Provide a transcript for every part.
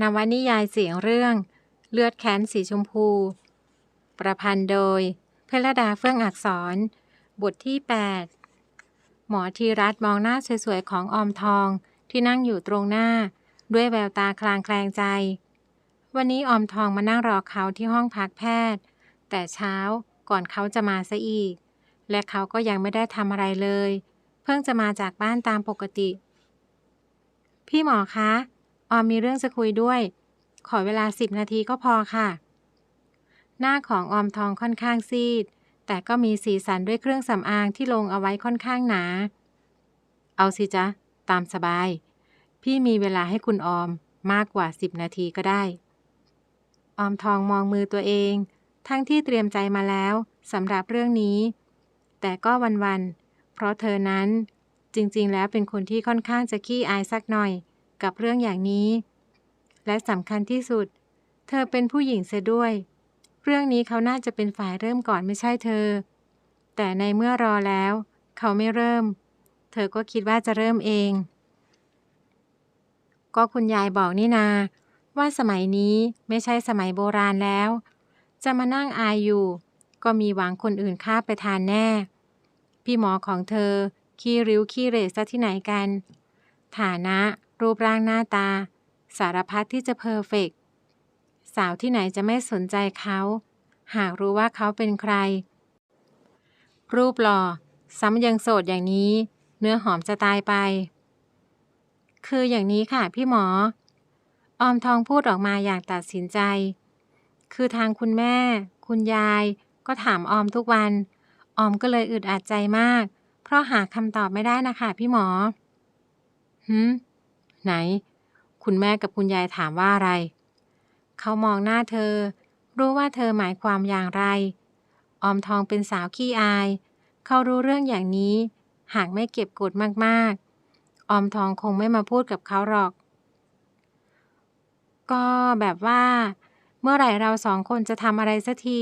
นวนิยายเสียงเรื่อง เลือดแค้นสีชมพู ประพันธ์โดย เพลดาเฟื่องอักษร บทที่ 8 หมอทีรัตมองหน้าสวยๆ ของออมทองที่นั่งอยู่ตรงหน้า ด้วยแววตาคลางแคลงใจ วันนี้ออมทองมานั่งรอเขาที่ห้องพักแพทย์ แต่เช้าก่อนเขาจะมาซะอีก และเขาก็ยังไม่ได้ทำอะไรเลย เพิ่งจะมาจากบ้านตามปกติ พี่หมอคะ ออมมีเรื่องจะคุยด้วย ขอเวลาสิบนาทีก็พอค่ะ หน้าของออมทองค่อนข้างซีด แต่ก็มีสีสันด้วยเครื่องสำอางที่ลงเอาไว้ค่อนข้างหนา เอาสิจ๊ะ ตามสบาย พี่มีเวลาให้คุณออมมากกว่าสิบนาทีก็ได้ ออมทองมองมือตัวเอง ทั้งที่เตรียมใจมาแล้วสำหรับเรื่องนี้ แต่ก็วันๆ เพราะเธอนั้นจริงๆ แล้วเป็นคนที่ค่อนข้างจะขี้อายสักหน่อย กับเรื่องอย่างนี้ และสำคัญที่สุด เธอเป็นผู้หญิงเสียด้วย เรื่องนี้เขาน่าจะเป็นฝ่ายเริ่มก่อนไม่ใช่เธอ แต่ในเมื่อรอแล้ว เขาไม่เริ่ม เธอก็คิดว่าจะเริ่มเอง ก็คุณยายบอกนี่นา ว่าสมัยนี้ไม่ใช่สมัยโบราณแล้ว จะมานั่งอายอยู่ ก็มีหวังคนอื่นฆ่าไปทานแน่ พี่หมอของเธอขี้ริ้วขี้เร่ซะที่ไหนกัน ฐานะ รูปร่างหน้าตา สารพัดที่จะเพอร์เฟกต์สาวที่ไหนจะไม่สนใจเขา หากรู้ว่าเขาเป็นใคร รูปหล่อ ซ้ำยังโสดอย่างนี้ เนื้อหอมจะตายไป คืออย่างนี้ค่ะพี่หมอ ออมทองพูดออกมาอย่างตัดสินใจ คือทางคุณแม่ คุณยาย ก็ถามออมทุกวัน ออมก็เลยอึดอัดใจมาก เพราะหาคำตอบไม่ได้นะคะพี่หมอหืม ไหน คุณแม่กับคุณยายถามว่าอะไร เขามองหน้าเธอ รู้ว่าเธอหมายความอย่างไร ออมทองเป็นสาวขี้อาย เขารู้เรื่องอย่างนี้ หากไม่เก็บกดมากๆ ออมทองคงไม่มาพูดกับเขาหรอก ก็แบบว่า เมื่อไหร่เราสองคนจะทำอะไรสักที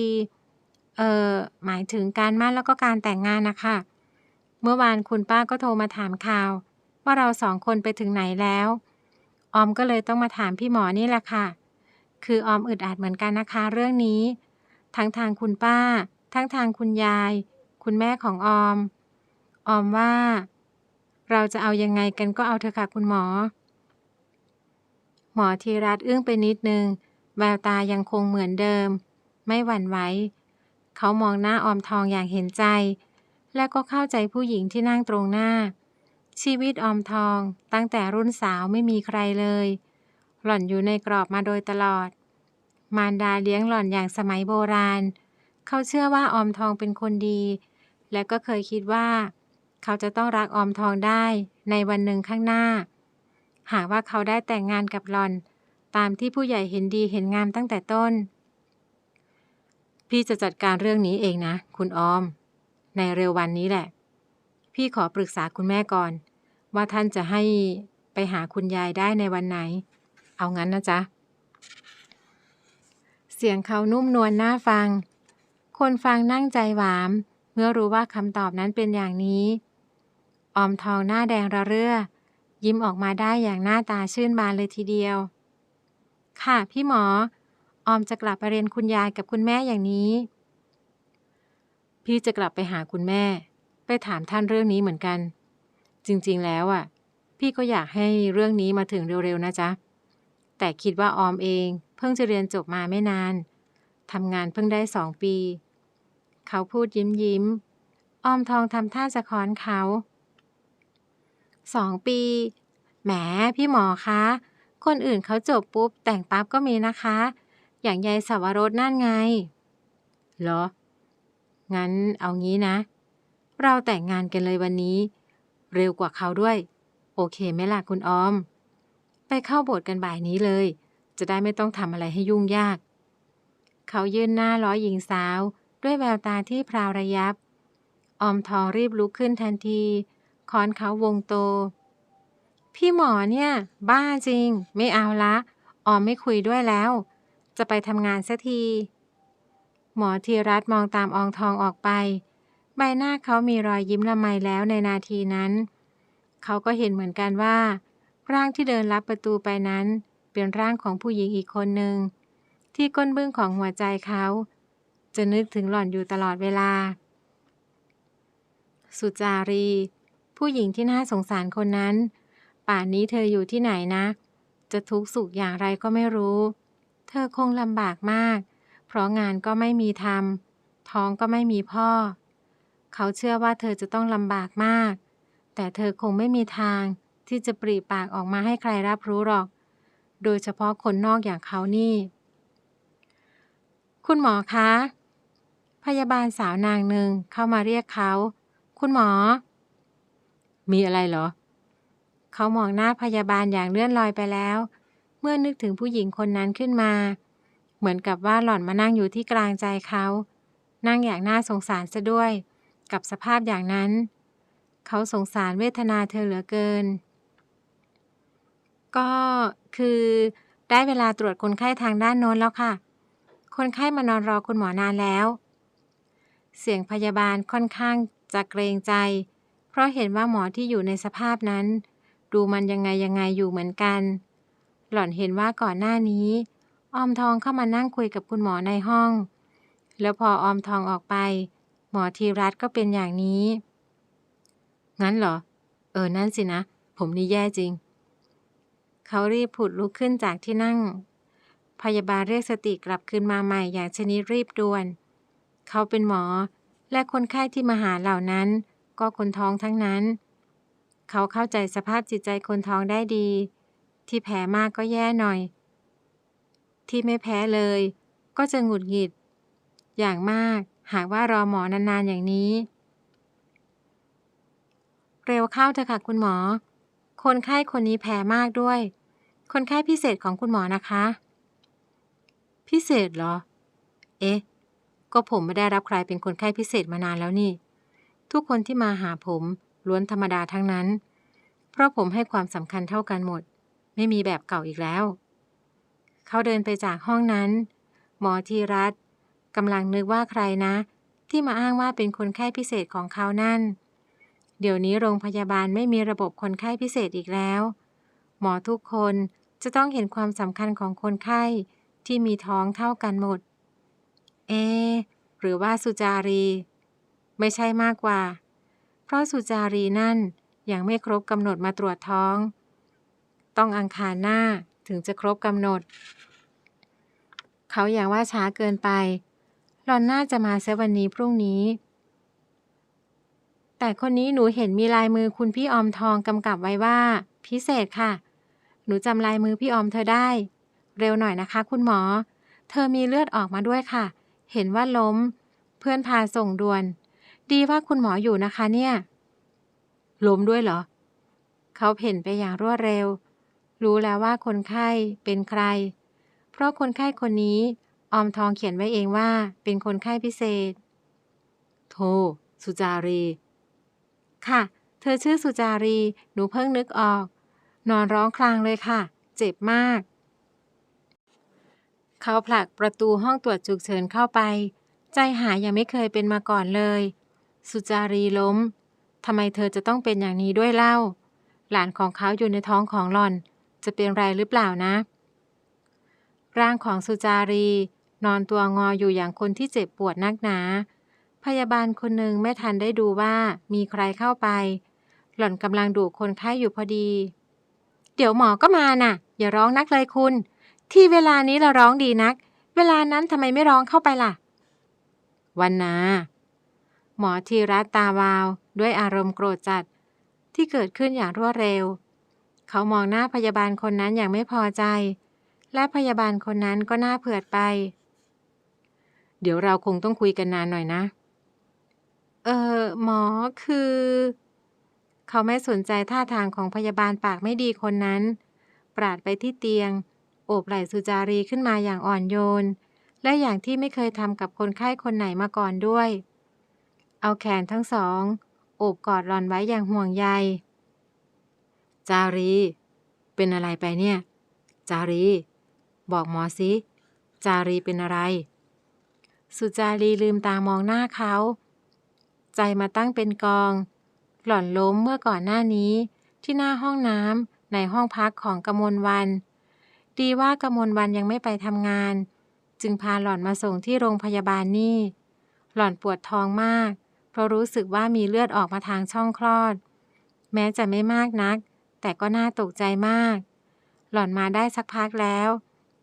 เออหมายถึงการมั่นแล้วก็การแต่งงานนะคะ เมื่อวานคุณป้าก็โทรมาถามข่าว ว่าเราสองคนไปถึงไหนแล้ว ออมก็เลยต้องมาถามพี่หมอนี่แหละค่ะ คือออมอึดอัดเหมือนกันนะคะเรื่องนี้ ทั้งทางคุณป้า ทั้งทางคุณยาย คุณแม่ของออม ออมว่า เราจะเอายังไงกันก็เอาเถอะค่ะคุณหมอ หมอธีรัตอึ้งไปนิดนึง แววตายังคงเหมือนเดิม ไม่หวั่นไหวเขามองหน้าออมทองอย่างเห็นใจ และก็เข้าใจผู้หญิงที่นั่งตรงหน้า ชีวิตออมทองตั้งแต่รุ่นสาวไม่มีใครเลย หล่อนอยู่ในกรอบมาโดยตลอด มารดาเลี้ยงหล่อนอย่างสมัยโบราณ เขาเชื่อว่าออมทองเป็นคนดี และก็เคยคิดว่า เขาจะต้องรักออมทองได้ในวันหนึ่งข้างหน้า หากว่าเขาได้แต่งงานกับหล่อน ตามที่ผู้ใหญ่เห็นดีเห็นงามตั้งแต่ต้น พี่จะจัดการเรื่องนี้เองนะ คุณออม ในเร็ววันนี้แหละ พี่ขอปรึกษาคุณแม่ก่อน ว่าท่านจะให้ไปหาคุณยายได้ในวันไหน เอางั้นนะจ๊ะ เสียงเขานุ่มนวลน่าฟัง คนฟังนั่งใจหวาม เมื่อรู้ว่าคำตอบนั้นเป็นอย่างนี้ ออมทองหน้าแดงระเรื่อ ยิ้มออกมาได้อย่างหน้าตาชื่นบานเลยทีเดียว ค่ะพี่หมอ ออมจะกลับไปเรียนคุณยายกับคุณแม่อย่างนี้ พี่จะกลับไปหาคุณแม่ ไปถามท่านเรื่องนี้เหมือนกัน จริงๆแล้วอะ พี่ก็อยากให้เรื่องนี้มาถึงเร็วๆนะจ๊ะ แต่คิดว่าออมเองเพิ่งจะเรียนจบมาไม่นานทำงานเพิ่งได้สองปี เขาพูดยิ้มยิ้ม ออมทองทำท่าจะค้อนเขาสองปี แหมพี่หมอคะ คนอื่นเขาจบปุ๊บ แต่งปั๊บก็มีนะคะ อย่างยายสาวรสนั่นไง เหรอ งั้นเอางี้นะ เราแต่งงานกันเลยวันนี้ เร็วกว่าเขาด้วย โอเคไหมล่ะคุณออม ไปเข้าโบสถ์กันบ่ายนี้เลย จะได้ไม่ต้องทำอะไรให้ยุ่งยาก เขายื่นหน้าล้อหญิงสาว ด้วยแววตาที่พราวระยับ ออมทองรีบลุกขึ้นทันทีคอนเขาวงโต พี่หมอเนี่ย บ้าจริง ไม่เอาละ ออมไม่คุยด้วยแล้ว จะไปทำงานสักที หมอธีรัตมองตามอองทองออกไป บหน้าเขามีรอยยิ้มละไมแล้วในนาทีนั้น เขาก็เห็นเหมือนกันว่า ร่างที่เดินลับประตูไปนั้น เป็นร่างของผู้หญิงอีกคนหนึ่ง ที่ก้นบึ้งของหัวใจเขา จะนึกถึงหล่อนอยู่ตลอดเวลา สุจารี ผู้หญิงที่น่าสงสารคนนั้น ป่านนี้เธออยู่ที่ไหนนะ จะทุกข์สุขอย่างไรก็ไม่รู้ เธอคงลำบากมาก เพราะงานก็ไม่มีทำท้องก็ไม่มีพ่อ เขาเชื่อว่าเธอจะต้องลำบากมาก แต่เธอคงไม่มีทางที่จะปรีปากออกมาให้ใครรับรู้หรอก โดยเฉพาะคนนอกอย่างเขานี่ คุณหมอคะ พยาบาลสาวนางหนึ่งเข้ามาเรียกเขา คุณหมอ มีอะไรเหรอ เขามองหน้าพยาบาลอย่างเลื่อนลอยไปแล้ว เมื่อนึกถึงผู้หญิงคนนั้นขึ้นมา เหมือนกับว่าหล่อนมานั่งอยู่ที่กลางใจเขา นั่งอย่างน่าสงสารซะด้วย กับสภาพอย่างนั้น เขาสงสารเวทนาเธอเหลือเกิน ก็คือได้เวลาตรวจคนไข้ทางด้านโน้นแล้วค่ะ คนไข้มานอนรอคุณหมอนานแล้ว เสียงพยาบาลค่อนข้างจะเกรงใจ เพราะเห็นว่าหมอที่อยู่ในสภาพนั้น ดูมันยังไงยังไงอยู่เหมือนกัน หล่อนเห็นว่าก่อนหน้านี้ ออมทองเข้ามานั่งคุยกับคุณหมอในห้อง แล้วพอออมทองออกไป หมอทีรัตก็เป็นอย่างนี้ งั้นเหรอ เออ นั่นสินะ ผมนี่แย่จริง เขารีบผุดลุกขึ้นจากที่นั่ง พยาบาลเรียกสติกลับคืนมาใหม่อย่างชนิดรีบด่วน เขาเป็นหมอ และคนไข้ที่มาหาเหล่านั้น ก็คนท้องทั้งนั้น เขาเข้าใจสภาพจิตใจคนท้องได้ดี ที่แพ้มากก็แย่หน่อย ที่ไม่แพ้เลย ก็จะหงุดหงิด อย่างมาก หากว่ารอหมอนานๆอย่างนี้ เร็วเข้าเถอะค่ะคุณหมอ คนไข้คนนี้แพ้มากด้วย คนไข้พิเศษของคุณหมอนะคะ พิเศษเหรอ เอ๊ะ ก็ผมไม่ได้รับใครเป็นคนไข้พิเศษมานานแล้วนี่ ทุกคนที่มาหาผมล้วนธรรมดาทั้งนั้น เพราะผมให้ความสำคัญเท่ากันหมด ไม่มีแบบเก่าอีกแล้ว เขาเดินไปจากห้องนั้น หมอทีรัต กำลังนึกว่าใครนะ ที่มาอ้างว่าเป็นคนไข้พิเศษของเขานั่น เดี๋ยวนี้โรงพยาบาลไม่มีระบบคนไข้พิเศษอีกแล้ว หมอทุกคนจะต้องเห็นความสำคัญของคนไข้ที่มีท้องเท่ากันหมด เอ หรือว่าสุจารี ไม่ใช่มากกว่า เพราะสุจารีนั่นยังไม่ครบกำหนดมาตรวจท้อง ต้องอังคารหน้าถึงจะครบกำหนด เขาอย่างว่าช้าเกินไป หลอนน่าจะมาเสียวันนี้พรุ่งนี้ แต่คนนี้หนูเห็นมีลายมือคุณพี่ออมทองกำกับไว้ว่า พิเศษค่ะ หนูจำลายมือพี่ออมเธอได้ เร็วหน่อยนะคะ คุณหมอ เธอมีเลือดออกมาด้วยค่ะ เห็นว่าล้ม เพื่อนพาส่งด่วน ดีว่าคุณหมออยู่นะคะเนี่ย ล้มด้วยเหรอ เขาเพ่นไปอย่างรวดเร็ว รู้แล้วว่าคนไข้เป็นใคร เพราะคนไข้คนนี้ ออมทองเขียนไว้เองว่า เป็นคนไข้พิเศษ โท สุจารี ค่ะ เธอชื่อสุจารี หนูเพิ่งนึกออก นอนร้องครางเลยค่ะ เจ็บมาก เขาผลักประตูห้องตรวจฉุกเฉินเข้าไป ใจหายยังไม่เคยเป็นมาก่อนเลย สุจารีล้มทำไมเธอจะต้องเป็นอย่างนี้ด้วยเล่า หลานของเขาอยู่ในท้องของหล่อน จะเป็นไรหรือเปล่านะ ร่างของสุจารี นอนตัวงออยู่อย่างคนที่เจ็บปวดนักหนา พยาบาลคนหนึ่งไม่ทันได้ดูว่ามีใครเข้าไป หล่อนกำลังดูคนไข้อยู่พอดี เดี๋ยวหมอก็มาน่ะ อย่าร้องนักเลยคุณ ที่เวลานี้เราร้องดีนัก เวลานั้นทำไมไม่ร้องเข้าไปล่ะ วันนา หมอทีรัตตาวาว ด้วยอารมณ์โกรธจัด ที่เกิดขึ้นอย่างรวดเร็ว เขามองหน้าพยาบาลคนนั้นอย่างไม่พอใจและพยาบาลคนนั้นก็หน้าเผือดไป เดี๋ยวเราคงต้องคุยกันนานหน่อยนะ เออหมอคือ เขาไม่สนใจท่าทางของพยาบาลปากไม่ดีคนนั้น ปราดไปที่เตียง โอบไหล่สุจารีขึ้นมาอย่างอ่อนโยน และอย่างที่ไม่เคยทำกับคนไข้คนไหนมาก่อนด้วย เอาแขนทั้งสอง โอบกอดหลอนไว้อย่างห่วงใย จารี เป็นอะไรไปเนี่ย จารี บอกหมอสิ จารีเป็นอะไร สุจารีลืมตามองหน้าเขา ใจมาตั้งเป็นกอง หล่อนล้มเมื่อก่อนหน้านี้ ที่หน้าห้องน้ำในห้องพักของกมลวัน ดีว่ากมลวันยังไม่ไปทำงาน จึงพาหล่อนมาส่งที่โรงพยาบาลนี่ หล่อนปวดท้องมาก เพราะรู้สึกว่ามีเลือดออกมาทางช่องคลอด แม้จะไม่มากนัก แต่ก็น่าตกใจมาก หล่อนมาได้สักพักแล้ว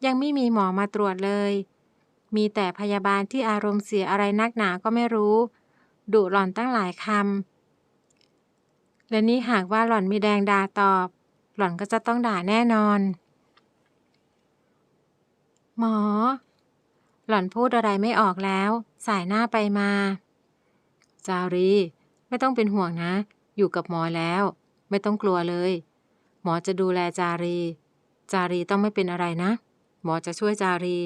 ยังไม่มีหมอมาตรวจเลย มีแต่พยาบาลที่อารมณ์เสียอะไรนักหนาก็ไม่รู้ ดุหล่อนตั้งหลายคำ และนี่หากว่าหล่อนมีแดงดาตอบ หล่อนก็จะต้องด่าแน่นอน หมอ หล่อนพูดอะไรไม่ออกแล้ว สายหน้าไปมา จารี ไม่ต้องเป็นห่วงนะ อยู่กับหมอแล้ว ไม่ต้องกลัวเลย หมอจะดูแลจารี จารีต้องไม่เป็นอะไรนะ หมอจะช่วยจารี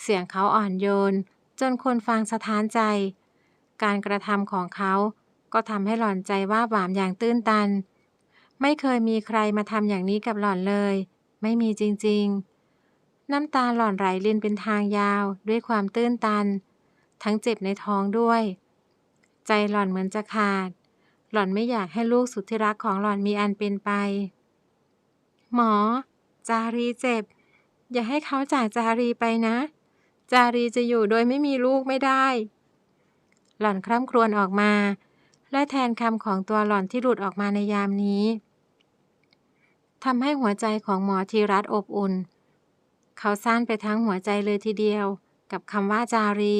เสียงเขาอ่อนโยน จนคนฟังสะท้านใจ การกระทำของเขาก็ทำให้หล่อนใจว่าบหวามอย่างตื้นตัน ไม่เคยมีใครมาทำอย่างนี้กับหล่อนเลย ไม่มีจริงๆ น้ำตาหล่อนไหลลินเป็นทางยาวด้วยความตื้นตัน ทั้งเจ็บในท้องด้วย ใจหล่อนเหมือนจะขาด หล่อนไม่อยากให้ลูกสุดที่รักของหล่อนมีอันเป็นไป หมอ จารีเจ็บ อย่าให้เขาจากจารีไปนะ จารีจะอยู่โดยไม่มีลูกไม่ได้ หล่อนคร่ำครวญออกมา และแทนคำของตัวหล่อนที่หลุดออกมาในยามนี้ทำให้หัวใจของหมอธีรัตอบอุ่น เขาสั้นไปทั้งหัวใจเลยทีเดียว กับคำว่าจารี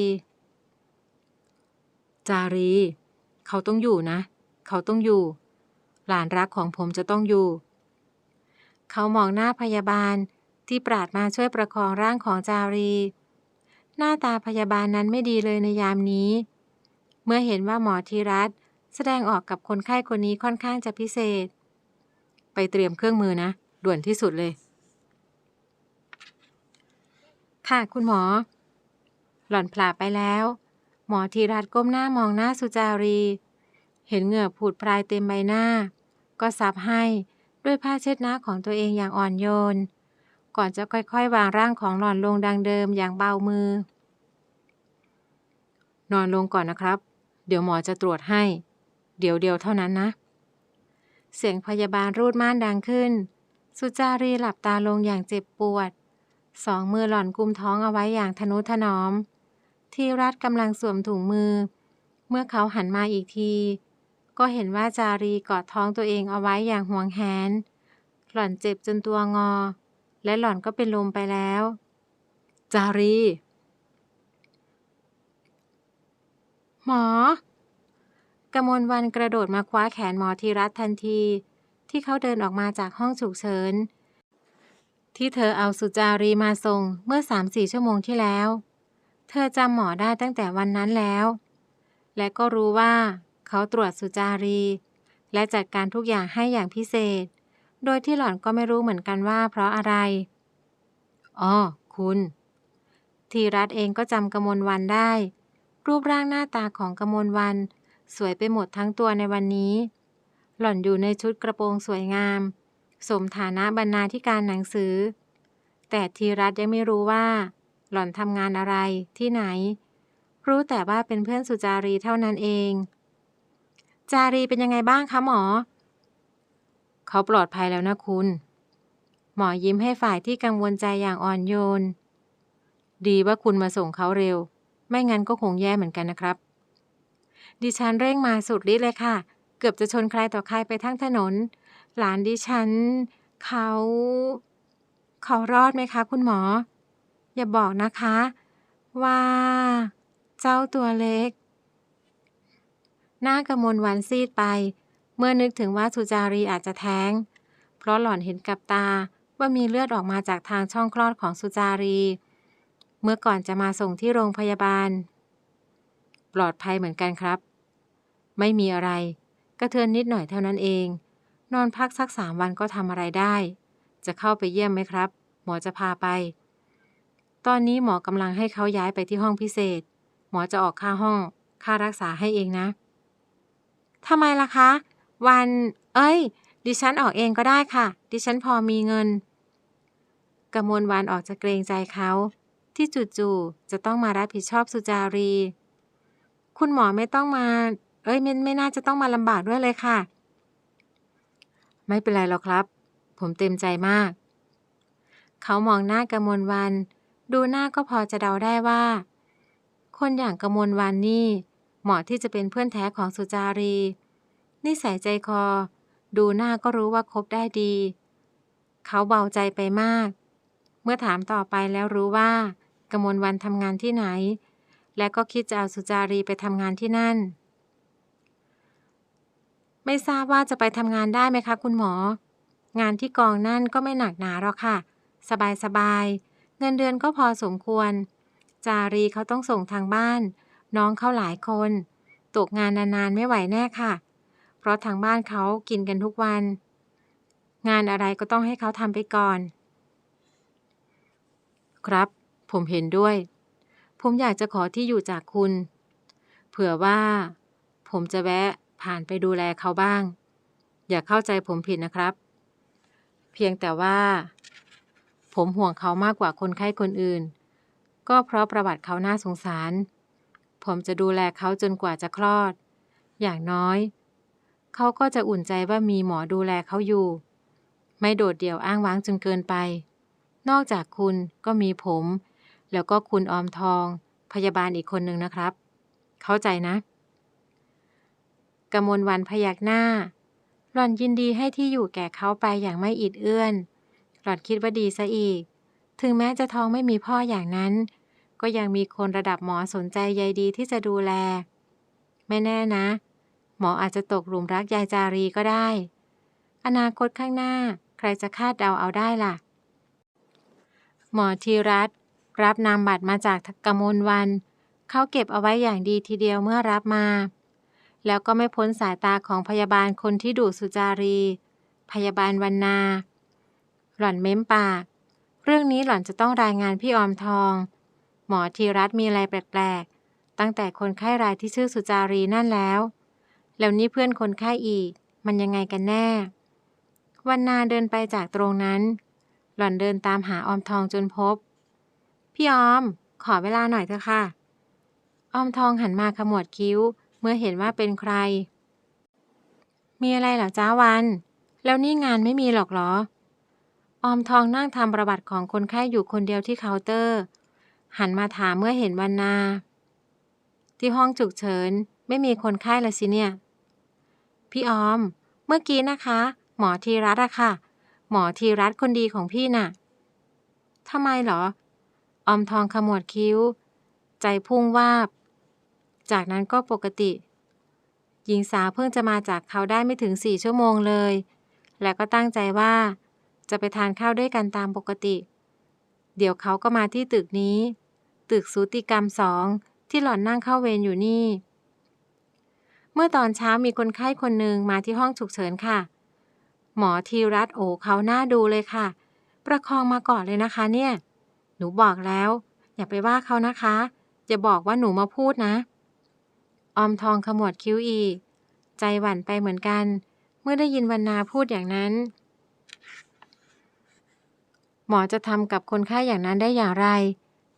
จารี เขาต้องอยู่นะ เขาต้องอยู่ หลานรักของผมจะต้องอยู่ เขามองหน้าพยาบาลที่ปราดมาช่วยประคองร่างของจารี หน้าตาพยาบาลนั้นไม่ดีเลยในยามนี้ เมื่อเห็นว่าหมอธีรัตแสดงออกกับคนไข้คนนี้ค่อนข้างจะพิเศษ ไปเตรียมเครื่องมือนะ ด่วนที่สุดเลย ค่ะคุณหมอ หล่อนผลาไปแล้ว หมอธีรัตก้มหน้ามองหน้าสุจารี เห็นเหงื่อผุดพรายเต็มใบหน้า ก็ซับให้ด้วยผ้าเช็ดหน้าของตัวเองอย่างอ่อนโยน ก่อนจะค่อยๆ วางร่างของหล่อนลงดังเดิมอย่างเบามือ นอนลงก่อนนะครับ เดี๋ยวหมอจะตรวจให้ เดี๋ยวเดียวเท่านั้นนะ เสียงพยาบาลรูดม่านดังขึ้น สุจารีหลับตาลงอย่างเจ็บปวด สองมือหล่อนกุมท้องเอาไว้อย่างทนุถนอม ที่รัฐกำลังสวมถุงมือ เมื่อเขาหันมาอีกที ก็เห็นว่าจารีกอดท้องตัวเองเอาไว้อย่างห่วงแหนหล่อนเจ็บจนตัวงอ และหล่อนก็เป็นลมไปแล้ว จารี หมอ กมลวันกระโดดมาคว้าแขนหมอธีรัตทันที ที่เขาเดินออกมาจากห้องฉุกเฉิน ที่เธอเอาสุจารีมาส่งเมื่อสามสี่ชั่วโมงที่แล้ว เธอจำหมอได้ตั้งแต่วันนั้นแล้ว และก็รู้ว่าเขาตรวจสุจารี และจัดการทุกอย่างให้อย่างพิเศษ โดยที่หล่อนก็ไม่รู้เหมือนกันว่าเพราะอะไร อ๋อ คุณ ทีรัตเองก็จำกมลวันได้ รูปร่างหน้าตาของกมลวัน สวยไปหมดทั้งตัวในวันนี้ หล่อนอยู่ในชุดกระโปรงสวยงาม สมฐานะบรรณาธิการหนังสือ แต่ทีรัตยังไม่รู้ว่า หล่อนทำงานอะไรที่ไหน รู้แต่ว่าเป็นเพื่อนสุจารีเท่านั้นเอง จารีเป็นยังไงบ้างคะหมอ เขาปลอดภัยแล้วนะคุณ หมอยิ้มให้ฝ่ายที่กังวลใจอย่างอ่อนโยน ดีว่าคุณมาส่งเขาเร็ว ไม่งั้นก็คงแย่เหมือนกันนะครับ ดิฉันเร่งมาสุดฤทธิ์เลยค่ะ เกือบจะชนใครต่อใครไปทั้งถนน หลานดิฉัน เขา เขารอดไหมคะ คุณหมอ อย่าบอกนะคะ ว่า เจ้าตัวเล็กหน้ากระมวลวันซีดไป เมื่อนึกถึงว่าสุจารีอาจจะแท้ง เพราะหล่อนเห็นกับตาว่ามีเลือดออกมาจากทางช่องคลอดของสุจารี เมื่อก่อนจะมาส่งที่โรงพยาบาล ปลอดภัยเหมือนกันครับ ไม่มีอะไร กระเทือนนิดหน่อยเท่านั้นเอง นอนพักสักสามวันก็ทำอะไรได้ จะเข้าไปเยี่ยมไหมครับ หมอจะพาไป ตอนนี้หมอกำลังให้เขาย้ายไปที่ห้องพิเศษ หมอจะออกค่าห้อง ค่ารักษาให้เองนะทำไมล่ะคะ วัน เอ้ย ดิฉันออกเองก็ได้ค่ะ ดิฉันพอมีเงินกมลวันออกจะเกรงใจเขาที่จู่ๆจะต้องมารับผิดชอบสุจารี คุณหมอไม่ต้องมา เอ้ยไม่ไม่น่าจะต้องมาลำบากด้วยเลยค่ะ ไม่เป็นไรหรอกครับ ผมเต็มใจมาก เขามองหน้ากมลวัน ดูหน้าก็พอจะเดาได้ว่า คนอย่างกมลวันนี่เหมาะที่จะเป็นเพื่อนแท้ของสุจารี นิสัยใจคอ ดูหน้าก็รู้ว่าคบได้ดี เขาเบาใจไปมาก เมื่อถามต่อไปแล้วรู้ว่ากมลวันทำงานที่ไหน และก็คิดจะเอาสุจารีไปทำงานที่นั่น ไม่ทราบว่าจะไปทำงานได้ไหมคะ คุณหมอ งานที่กองนั่นก็ไม่หนักหนาหรอกค่ะ สบายสบายๆเงินเดือนก็พอสมควร จารีเขาต้องส่งทางบ้าน น้องเขาหลายคน ตกงานนานๆไม่ไหวแน่ค่ะ เพราะทางบ้านเขากินกันทุกวัน งานอะไรก็ต้องให้เขาทำไปก่อน ครับ ผมเห็นด้วย ผมอยากจะขอที่อยู่จากคุณ เผื่อว่า ผมจะแวะผ่านไปดูแลเขาบ้าง อย่าเข้าใจผมผิดนะครับ เพียงแต่ว่า ผมห่วงเขามากกว่าคนไข้คนอื่น ก็เพราะประวัติเขาน่าสงสาร ผมจะดูแลเขาจนกว่าจะคลอด อย่างน้อย เขาก็จะอุ่นใจว่ามีหมอดูแลเขาอยู่ ไม่โดดเดี่ยวอ้างว้างจนเกินไป นอกจากคุณก็มีผม แล้วก็คุณออมทอง พยาบาลอีกคนหนึ่งนะครับ เข้าใจนะกมลวันพยักหน้า หล่อนยินดีให้ที่อยู่แก่เขาไปอย่างไม่อิดเอื้อน หล่อนคิดว่าดีซะอีก ถึงแม้จะท้องไม่มีพ่ออย่างนั้น ก็ยังมีคนระดับหมอสนใจใยดีที่จะดูแล ไม่แน่นะ หมออาจจะตกหลุมรักยายจารีก็ได้ อนาคตข้างหน้าใครจะคาดเดาเอาได้ล่ะ หมอธีรัตรับนามบัตรมาจากกมลวัน เขาเก็บเอาไว้อย่างดีทีเดียวเมื่อรับมา แล้วก็ไม่พ้นสายตาของพยาบาลคนที่ดุสุจารี พยาบาลวันนา หล่อนเม้มปาก เรื่องนี้หล่อนจะต้องรายงานพี่ออมทอง หมอธีรัตมีอะไรแปลกๆ ตั้งแต่คนไข้รายที่ชื่อสุจารีนั่นแล้ว แล้วนี่เพื่อนคนไข้อีก มันยังไงกันแน่ วันนาเดินไปจากตรงนั้น หล่อนเดินตามหาออมทองจนพบ พี่ออม ขอเวลาหน่อยเถอะค่ะ ออมทองหันมาขมวดคิ้ว เมื่อเห็นว่าเป็นใคร มีอะไรเหรอจ้าวัน แล้วนี่งานไม่มีหรอกเหรอ ออมทองนั่งทำประวัติของคนไข้อยู่คนเดียวที่เคาน์เตอร์ หันมาถามเมื่อเห็นวันนา ที่ห้องฉุกเฉินไม่มีคนไข้ละสิเนี่ย พี่ออม เมื่อกี้นะคะ หมอทีรัตอะค่ะ หมอทีรัตคนดีของพี่น่ะทำไมเหรอ ออมทองขมวดคิ้ว ใจพุ่งวาบ จากนั้นก็ปกติ หญิงสาวเพิ่งจะมาจากเขาได้ไม่ถึงสี่ชั่วโมงเลย และก็ตั้งใจว่า จะไปทานข้าวด้วยกันตามปกติ เดี๋ยวเขาก็มาที่ตึกนี้ ตึกสูติกรรมสองที่หล่อนนั่งเข้าเวรอยู่นี่ มื่อตอนเช้ามีคนไข้คนหนึ่งมาที่ห้องฉุกเฉินค่ะ หมอทีรัตโอเขาหน้าดูเลยค่ะ ประคองมาก่อนเลยนะคะเนี่ย หนูบอกแล้ว อย่าไปว่าเขานะคะอย่าบอกว่าหนูมาพูดนะ ออมทองขมวดคิ้วอีก ใจหวั่นไปเหมือนกัน เมื่อได้ยินวรรณาพูดอย่างนั้น หมอจะทำกับคนไข้อย่างนั้นได้อย่างไร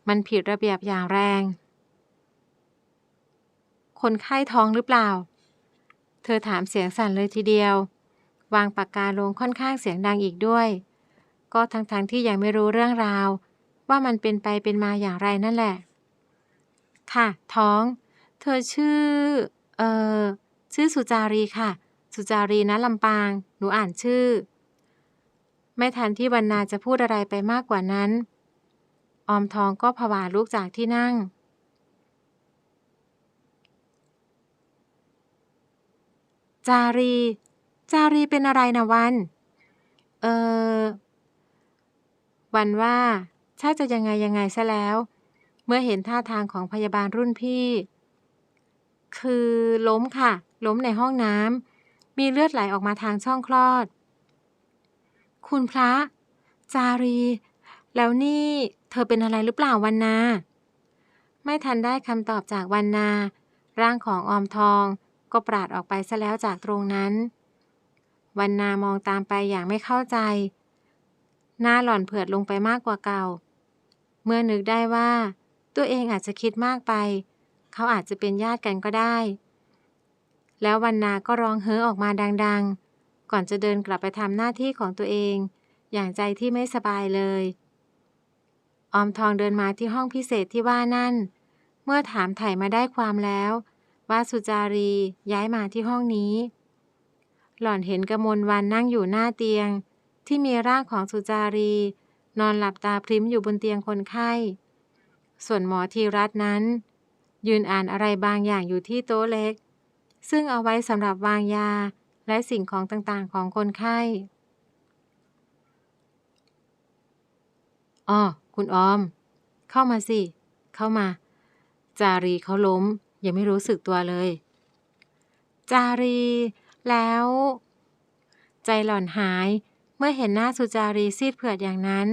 มันผิดระเบียบอย่างแรงคนไข้ท้องหรือเปล่า เธอถามเสียงสั่นเลยทีเดียว วางปากกาลงค่อนข้างเสียงดังอีกด้วย ก็ทั้งๆทที่ยังไม่รู้เรื่องราว ว่ามันเป็นไปเป็นมาอย่างไรนั่นแหละ ค่ะ ท้อง เธอชื่อ เอ่อ ชื่อสุจารีค่ะ สุจารีนะลำปาง หนูอ่านชื่อ ไม่ทันที่วรรณาจะพูดอะไรไปมากกว่านั้น ออมทองก็ผวาลุกจากที่นั่ง จารี จารีเป็นอะไรนะวัน เออ วันว่าถ้าจะยังไงยังไงซะแล้ว เมื่อเห็นท่าทางของพยาบาลรุ่นพี่ คือล้มค่ะ ล้มในห้องน้ำมีเลือดไหลออกมาทางช่องคลอด คุณพระ จารี แล้วนี่เธอเป็นอะไรหรือเปล่าวันนา ไม่ทันได้คำตอบจากวันนา ร่างของออมทอง ก็ปราดออกไปซะแล้วจากตรงนั้นวันนามองตามไปอย่างไม่เข้าใจ หน้าหล่อนเผือดลงไปมากกว่าเก่า เมื่อนึกได้ว่า ตัวเองอาจจะคิดมากไป เขาอาจจะเป็นญาติกันก็ได้ แล้ววันนาก็ร้องเฮ้อออกมาดังๆ ก่อนจะเดินกลับไปทำหน้าที่ของตัวเอง อย่างใจที่ไม่สบายเลย ออมทองเดินมาที่ห้องพิเศษที่ว่านั่น เมื่อถามไถ่มาได้ความแล้ว ว่าสุจารีย้ายมาที่ห้องนี้ หล่อนเห็นกระมลวันนั่งอยู่หน้าเตียง ที่มีร่างของสุจารี นอนหลับตาพริ้มอยู่บนเตียงคนไข้ ส่วนหมอทีรัตน์นั้น ยืนอ่านอะไรบางอย่างอยู่ที่โต๊ะเล็ก ซึ่งเอาไว้สำหรับวางยาและสิ่งของต่างๆของคนไข้อ๋อคุณออม เข้ามาสิ เข้ามา จารีเขาล้ม ยังไม่รู้สึกตัวเลย จารี แล้ว ใจหล่อนหาย เมื่อเห็นหน้าสุจารีซีดเผือดอย่างนั้น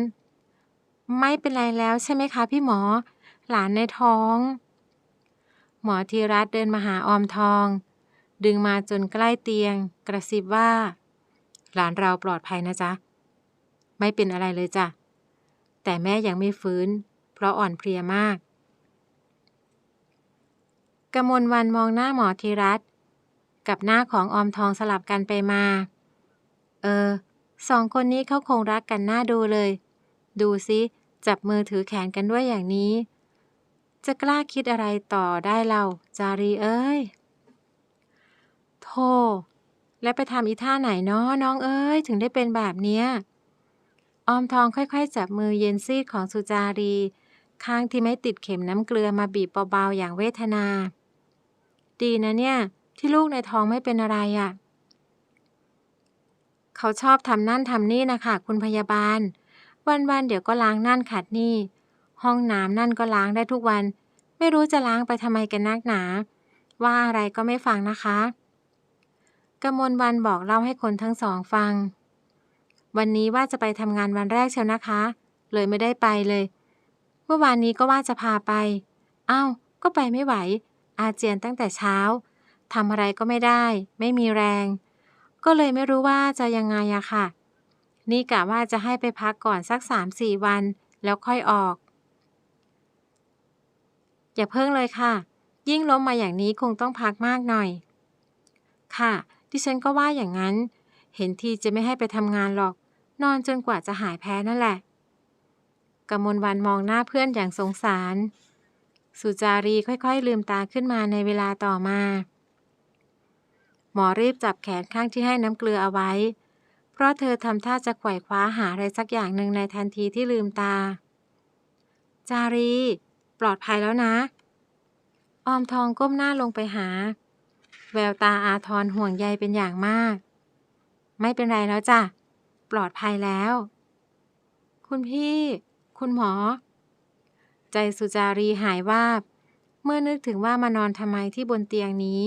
ไม่เป็นไรแล้วใช่ไหมคะพี่หมอ หลานในท้อง หมอธีรัตเดินมาหาออมทอง ดึงมาจนใกล้เตียง กระซิบว่า หลานเราปลอดภัยนะจ๊ะ ไม่เป็นอะไรเลยจ้ะแต่แม่ยังไม่ฟื้น เพราะอ่อนเพลียมาก กมลวันมองหน้าหมอธีรัตกับหน้าของออมทองสลับกันไปมา เออ สองคนนี้เขาคงรักกันหน้าดูเลย ดูสิจับมือถือแขนกันด้วยอย่างนี้ จะกล้าคิดอะไรต่อได้เราจารีเอ้ยโธ่และไปทำอีท่าไหนเนาะน้องเอ้ย ถึงได้เป็นแบบเนี้ยออมทองค่อยๆ จับมือเย็นซีดของสุจารี ข้างที่ไม่ติดเข็มน้ำเกลือมาบีบเบาๆอย่างเวทนา ดีนะเนี่ย ที่ลูกในท้องไม่เป็นอะไรอะ่ะ เขาชอบทำนั่นทำนี่นะคะคุณพยาบาล วันๆเดี๋ยวก็ล้างนั่นขัดนี่ ห้องน้ำนั่นก็ล้างได้ทุกวัน ไม่รู้จะล้างไปทำไมกันนักหนา ว่าอะไรก็ไม่ฟังนะคะกมลวันบอกเล่าให้คนทั้งสองฟัง วันนี้ว่าจะไปทำงานวันแรกเชียวนะคะ เลยไม่ได้ไปเลย เมื่อวานนี้ก็ว่าจะพาไป อ้าว ก็ไปไม่ไหว อาเจียนตั้งแต่เช้าทำอะไรก็ไม่ได้ ไม่มีแรง ก็เลยไม่รู้ว่าจะยังไงอะค่ะ นี่กะว่าจะให้ไปพักก่อนสักสามสี่วัน แล้วค่อยออก อย่าเพิ่งเลยค่ะ ยิ่งล้มมาอย่างนี้คงต้องพักมากหน่อย ค่ะดิฉันก็ว่าอย่างนั้น เห็นทีจะไม่ให้ไปทำงานหรอก นอนจนกว่าจะหายแพ้นั่นแหละกมลวันมองหน้าเพื่อนอย่างสงสาร สุจารีค่อยๆ ลืมตาขึ้นมาในเวลาต่อมา หมอรีบจับแขนข้างที่ให้น้ำเกลือเอาไว้ เพราะเธอทำท่าจะไขว่คว้าหาอะไรสักอย่างหนึ่งในทันทีที่ลืมตา จารี ปลอดภัยแล้วนะ ออมทองก้มหน้าลงไปหา แววตาอาทรห่วงใยเป็นอย่างมาก ไม่เป็นไรแล้วจ้ะ ปลอดภัยแล้ว คุณพี่ คุณหมอ ใจสุจารีหายวาบ เมื่อนึกถึงว่ามานอนทำไมที่บนเตียงนี้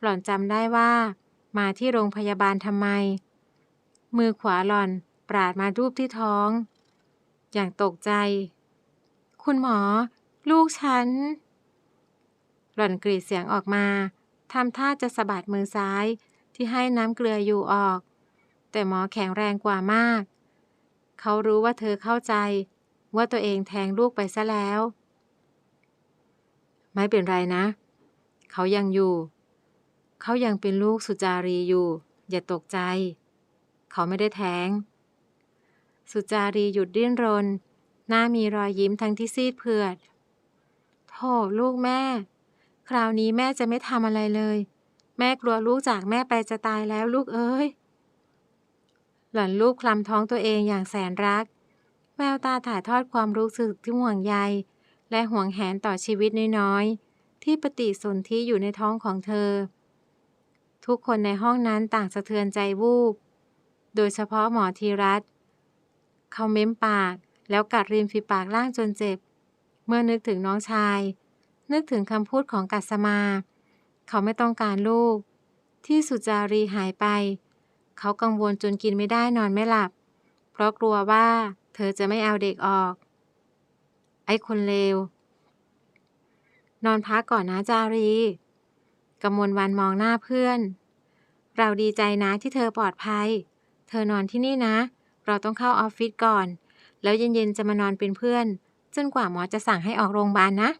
หล่อนจำได้ว่า มาที่โรงพยาบาลทำไม มือขวาหล่อนปราดมารูปที่ท้อง อย่างตกใจ คุณหมอ ลูกฉัน หล่อนกรีดเสียงออกมาทำท่าจะสะบัดมือซ้ายที่ให้น้ำเกลืออยู่ออก แต่หมอแข็งแรงกว่ามาก เขารู้ว่าเธอเข้าใจ ว่าตัวเองแทงลูกไปซะแล้ว ไม่เป็นไรนะ เขายังอยู่ เขายังเป็นลูกสุจารีอยู่ อย่าตกใจ เขาไม่ได้แทง สุจารีหยุดดิ้นรน หน้ามีรอยยิ้มทั้งที่ซีดเผือดโธ่ลูกแม่ คราวนี้แม่จะไม่ทำอะไรเลย แม่กลัวลูกจากแม่ไปจะตายแล้วลูกเอ้ยหล่อนลูกคลำท้องตัวเองอย่างแสนรัก แววตาถ่ายทอดความรู้สึกที่ห่วงใย และห่วงแหนต่อชีวิตน้อยๆ ที่ปฏิสนธิอยู่ในท้องของเธอ ทุกคนในห้องนั้นต่างสะเทือนใจวูบ โดยเฉพาะหมอธีรัตเขาเม้มปากแล้วกัดริมฝีปากล่างจนเจ็บ เมื่อนึกถึงน้องชาย นึกถึงคำพูดของกัสมา เขาไม่ต้องการลูก ที่สุจารีหายไป เขากังวลจนกินไม่ได้นอนไม่หลับ เพราะกลัวว่า เธอจะไม่เอาเด็กออก ไอ้คนเลวนอนพักก่อนนะจารีกำมลวันมองหน้าเพื่อน เราดีใจนะที่เธอปลอดภัย เธอนอนที่นี่นะ เราต้องเข้าออฟฟิศก่อน แล้วเย็นๆจะมานอนเป็นเพื่อน จนกว่าหมอจะสั่งให้ออกโรงพยาบาลนะ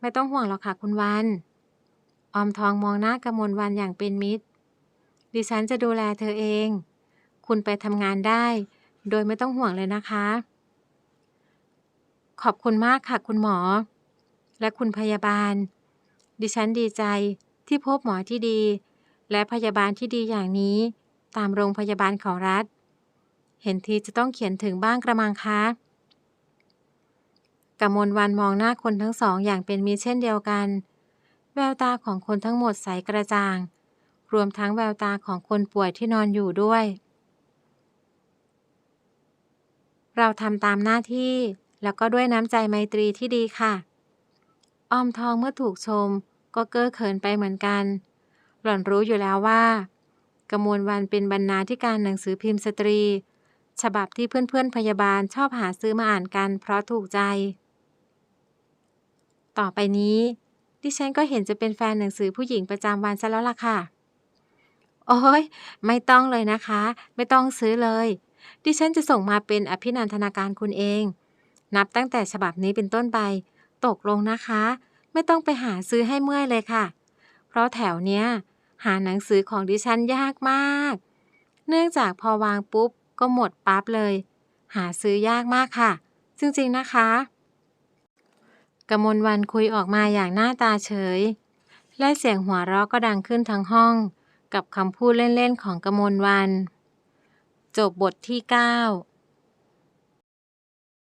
ไม่ต้องห่วงหรอกค่ะคุณวัน ออมทองมองหน้ากระมวลวันอย่างเป็นมิตร ดิฉันจะดูแลเธอเอง คุณไปทำงานได้ โดยไม่ต้องห่วงเลยนะคะ ขอบคุณมากค่ะ คุณหมอ และคุณพยาบาล ดิฉันดีใจที่พบหมอที่ดี และพยาบาลที่ดีอย่างนี้ ตามโรงพยาบาลของรัฐ เห็นทีจะต้องเขียนถึงบ้างกระมังคะกมลวันมองหน้าคนทั้งสองอย่างเป็นมิเช่นเดียวกัน แววตาของคนทั้งหมดใสกระจ่าง รวมทั้งแววตาของคนป่วยที่นอนอยู่ด้วย เราทำตามหน้าที่ แล้วก็ด้วยน้ำใจไมตรีที่ดีค่ะ ออมทองเมื่อถูกชม ก็เก้อเขินไปเหมือนกัน หล่อนรู้อยู่แล้วว่ากระมวลวันเป็นบรรณาธิการหนังสือพิมพ์สตรี ฉบับที่เพื่อนๆพยาบาลชอบหาซื้อมาอ่านกัน เพราะถูกใจ ต่อไปนี้ ดิฉันก็เห็นจะเป็นแฟนหนังสือผู้หญิงประจำวันซะแล้วล่ะค่ะ โอ้ยไม่ต้องเลยนะคะ ไม่ต้องซื้อเลย ดิฉันจะส่งมาเป็นอภินันทนาการคุณเอง นับตั้งแต่ฉบับนี้เป็นต้นไป ตกลงนะคะ ไม่ต้องไปหาซื้อให้เมื่อยเลยค่ะ เพราะแถวเนี้ย หาหนังสือของดิฉันยากมาก เนื่องจากพอวางปุ๊บ ก็หมดปั๊บเลย หาซื้อยากมากค่ะ จริงๆนะคะกมลวันคุยออกมาอย่างหน้าตาเฉย และเสียงหัวเราะก็ดังขึ้นทั้งห้อง กับคำพูดเล่นๆของกมลวัน จบบทที่9